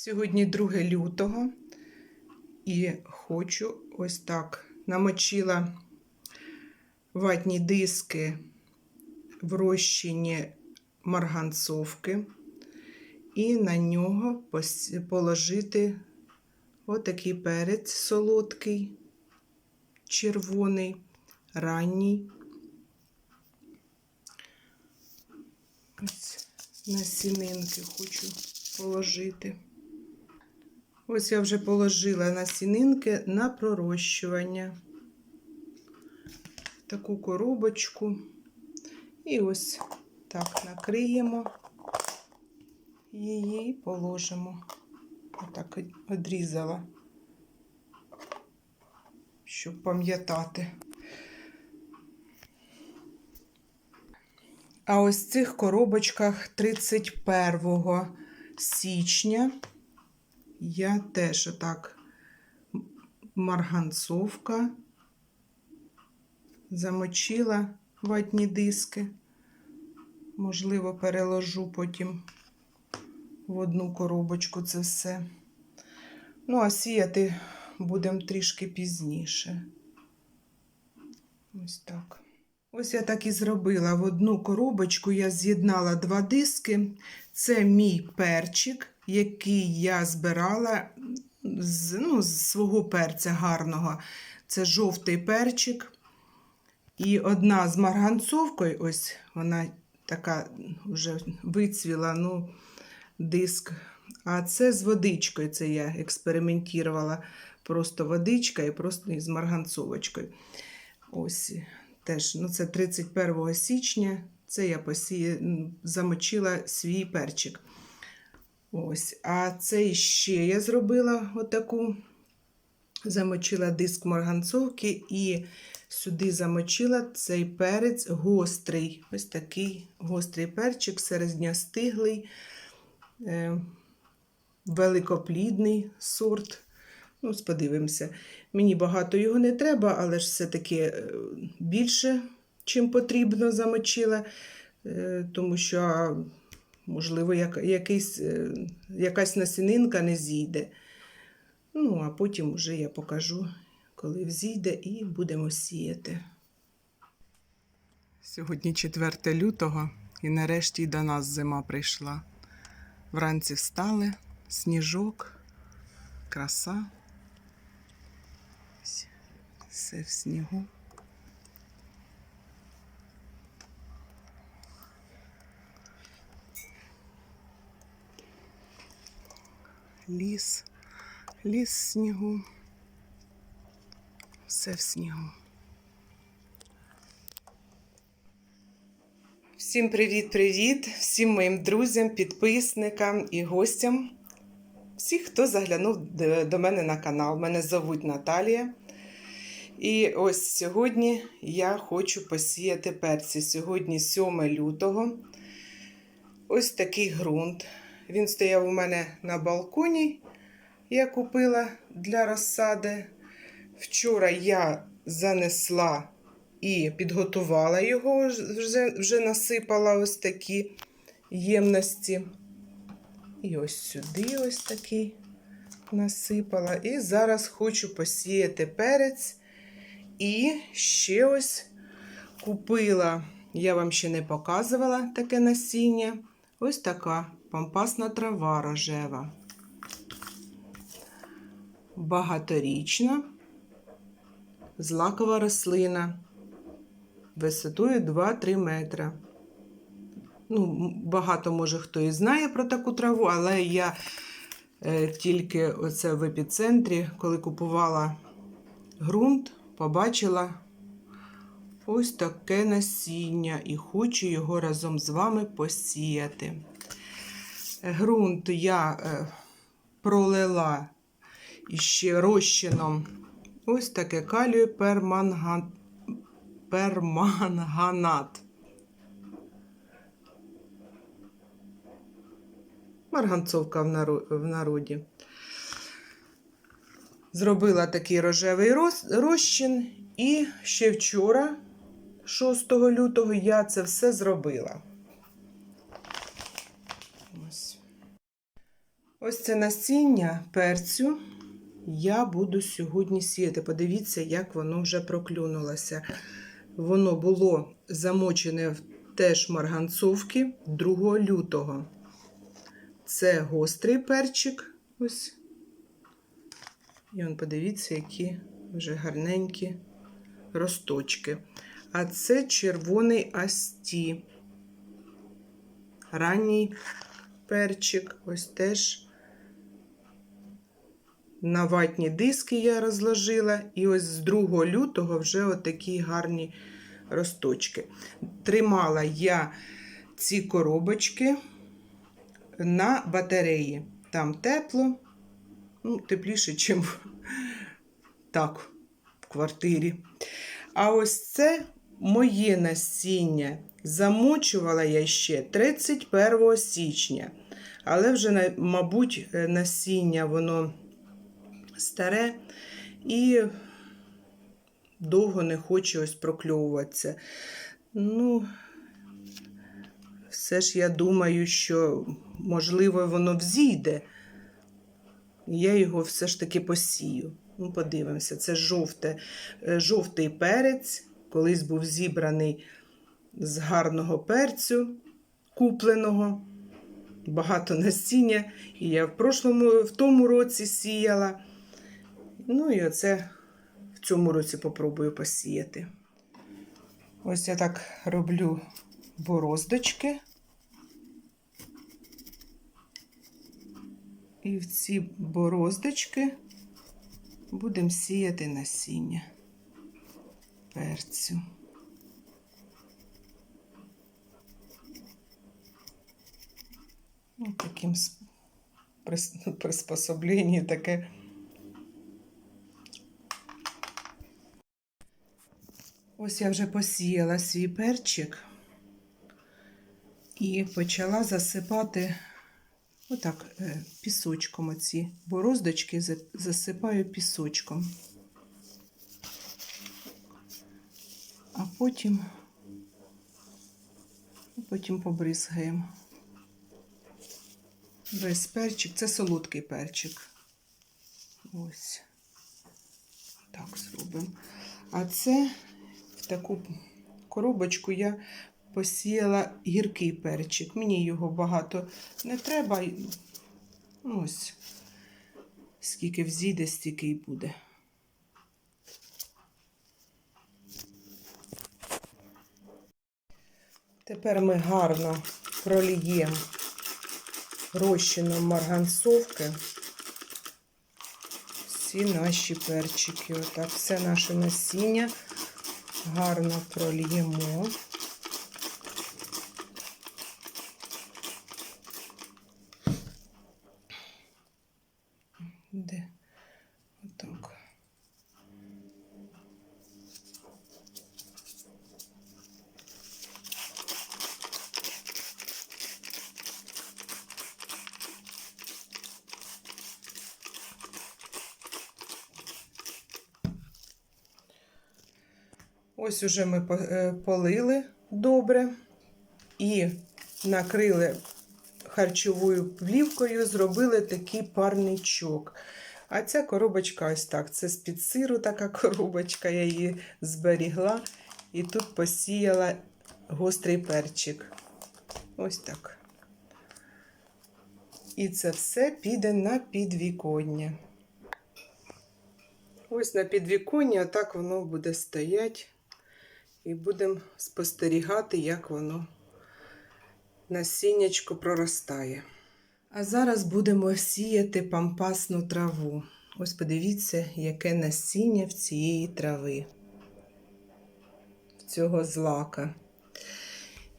Сьогодні 2 лютого і хочу ось так намочила ватні диски в розчині марганцовки і на нього положити отакий перець солодкий, червоний, ранній. Ось насінинки хочу положити. Ось я вже положила насінинки на пророщування. Таку коробочку. І ось так накриємо її і положимо. Отак одрізала, щоб пам'ятати. А ось в цих коробочках 31 січня я теж отак марганцовка замочила ватні диски. Можливо, переложу потім в одну коробочку це все. Ну, а сіяти будемо трішки пізніше. Ось так. Ось я так і зробила. В одну коробочку я з'єднала два диски. Це мій перчик, який я збирала з, ну, з свого перця гарного. Це жовтий перчик. І одна з марганцовкою, ось вона така вже вицвіла, ну, диск. А це з водичкою. Це я експериментувала. Просто водичка і просто із марганцовочкою. Ось теж, ну це 31 січня. Це я посі... замочила свій перчик. Ось. А це ще я зробила отаку. Замочила диск марганцовки і сюди замочила цей перець гострий. Ось такий гострий перчик, середньостиглий, е, великоплідний сорт. Ну, подивимося. Мені багато його не треба, але ж все-таки е, більше, чим потрібно, замочила, е, тому що, можливо, як, якийсь, е, якась насінинка не зійде. Ну, а потім вже я покажу, коли взійде, і будемо сіяти. Сьогодні 4 лютого, і нарешті й до нас зима прийшла. Вранці встали, сніжок, краса. Все в снігу. Ліс, ліс снігу. Все в снігу. Всім привіт-привіт! Всім моїм друзям, підписникам і гостям. Всіх, хто заглянув до мене на канал. Мене звуть Наталія. І ось сьогодні я хочу посіяти перці. Сьогодні 7 лютого. Ось такий ґрунт. Він стояв у мене на балконі. Я купила для розсади. Вчора я занесла і підготувала його, вже, вже насипала ось такі ємності. І ось сюди ось такий насипала. І зараз хочу посіяти перець. І ще ось купила, я вам ще не показувала таке насіння. Ось така пампасна трава рожева. Багаторічна, злакова рослина. Висотою 2-3 метра. Ну, багато може хто і знає про таку траву, але я е, тільки оце в епіцентрі, коли купувала ґрунт, побачила ось таке насіння і хочу його разом з вами посіяти. Ґрунт я е, пролила іще розчином ось таке калію перманган... перманганат. Марганцовка в народі. Зробила такий рожевий розчин, і ще вчора, 6 лютого, я це все зробила. Ось. Це насіння перцю я буду сьогодні сіяти. Подивіться, як воно вже проклюнулося. Воно було замочене в теж марганцовки 2 лютого. Це гострий перчик. Ось. І он подивіться, які вже гарненькі росточки. А це червоний асті. Ранній перчик. Ось теж на ватні диски я розложила. І ось з 2 лютого вже отакі гарні росточки. Тримала я ці коробочки на батареї. Там тепло, ну, тепліше, ніж так, в квартирі. А ось це моє насіння. Замочувала я ще 31 січня. Але вже, мабуть, е, насіння воно старе і довго не хоче ось прокльовуватися. Ну, все ж я думаю, що можливо воно взійде. Я його все ж таки посію. Ну, подивимося, це жовте, е, жовтий перець, колись був зібраний з гарного перцю, купленого, багато насіння. І я в прошлому, в тому році сіяла. Ну і оце в цьому році попробую посіяти. Ось я так роблю бороздочки. І в ці бороздочки будемо сіяти насіння перцю. Ну, таким приспособленням таке. Ось я вже посіяла свій перчик і почала засипати отак е, пісочком оці бороздочки за- засипаю пісочком. А потім, потім побризгаємо. Весь перчик, це солодкий перчик. Ось. Так зробимо. А це таку коробочку я посіяла гіркий перчик. Мені його багато не треба. ну, Ось. Скільки взійде, стільки й буде. Тепер ми гарно проліємо розчином марганцовки всі наші перчики. Отак, все наше насіння гарно прольємо. Де? Отак. Ось уже ми е, полили добре і накрили харчовою плівкою, зробили такий парничок. А ця коробочка ось так. Це з-під сиру така коробочка, я її зберігла і тут посіяла гострий перчик. Ось так. І це все піде на підвіконня. Ось на підвіконні, отак воно буде стояти. І будемо спостерігати, як воно насіннячко проростає. А зараз будемо сіяти пампасну траву. Ось подивіться, яке насіння в цієї трави, в цього злака.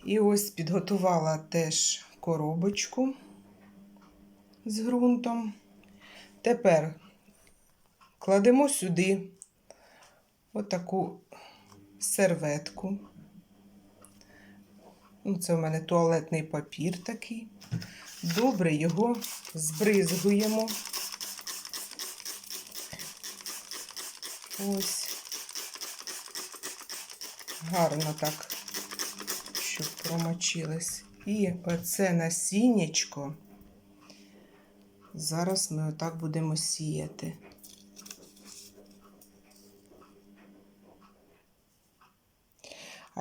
І ось підготувала теж коробочку з ґрунтом. Тепер кладемо сюди отаку серветку. Ну, Це у мене туалетний папір такий. Добре його збризгуємо. Ось. Гарно так, щоб промочилось. І оце насіннячко Зараз ми отак будемо сіяти.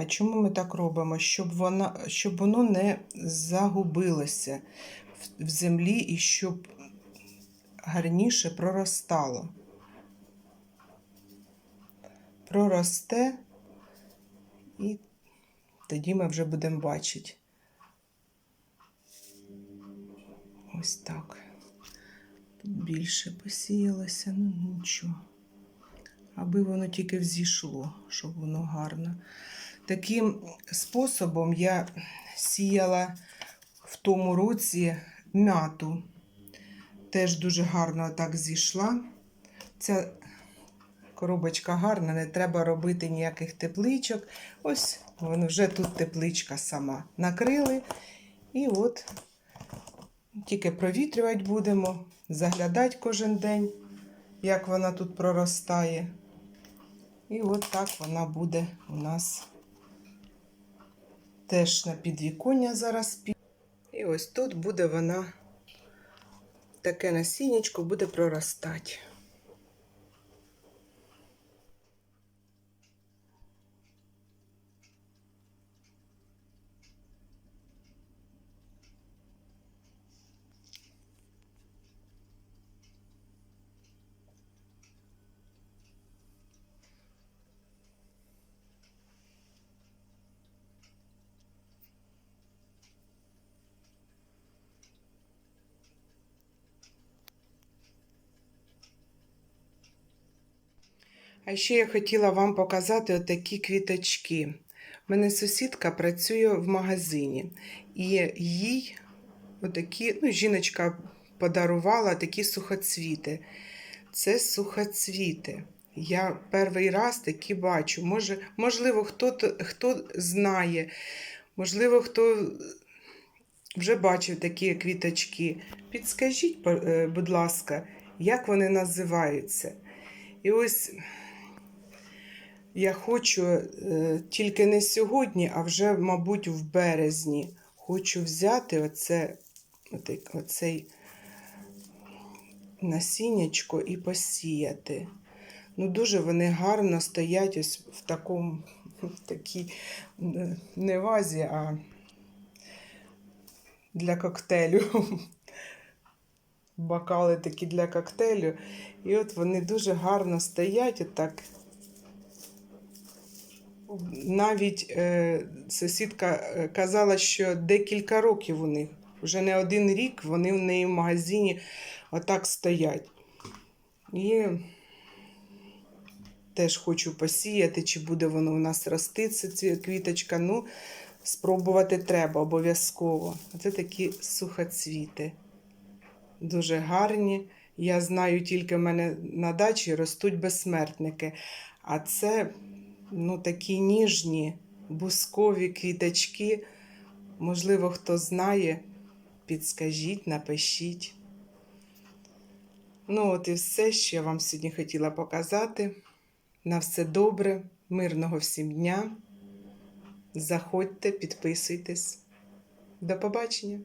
А чому ми так робимо? Щоб, вона, щоб воно не загубилося в, землі і щоб гарніше проростало. Проросте, і тоді ми вже будемо бачити. Ось так. Тут більше посіялося, ну нічого. Аби воно тільки взійшло, щоб воно гарно. Таким способом я сіяла в тому році м'яту. Теж дуже гарно так зійшла. Ця коробочка гарна, не треба робити ніяких тепличок. Ось воно вже тут тепличка сама. Накрили. І от тільки провітрювати будемо, заглядати кожен день, як вона тут проростає. І от так вона буде у нас теж на підвіконня зараз. пі- І ось тут буде вона, таке насіннячко буде проростати. А ще я хотіла вам показати отакі квіточки. У мене сусідка працює в магазині, і їй отакі, ну, жіночка подарувала такі сухоцвіти. Це сухоцвіти. Я перший раз такі бачу. Може, можливо, хто, хто знає, можливо, хто вже бачив такі квіточки. Підскажіть, е, будь ласка, як вони називаються? І ось я хочу е, тільки не сьогодні, а вже, мабуть, в березні. Хочу взяти оце, оцей насіннячко і посіяти. Ну, дуже вони гарно стоять ось в такому, в такій е, не вазі, а для коктейлю. Бокали такі для коктейлю. І от вони дуже гарно стоять отак. Навіть е, сусідка е, казала, що декілька років у них, вже не один рік вони в неї в магазині отак стоять. І теж хочу посіяти, чи буде воно у нас рости, ця квіточка. Ну, спробувати треба обов'язково. Оце такі сухоцвіти. Дуже гарні. Я знаю, тільки в мене на дачі ростуть безсмертники. А це ну, такі ніжні, бускові квіточки. Можливо, хто знає, підскажіть, напишіть. Ну, от і все, що я вам сьогодні хотіла показати. На все добре, мирного всім дня. Заходьте, підписуйтесь. До побачення!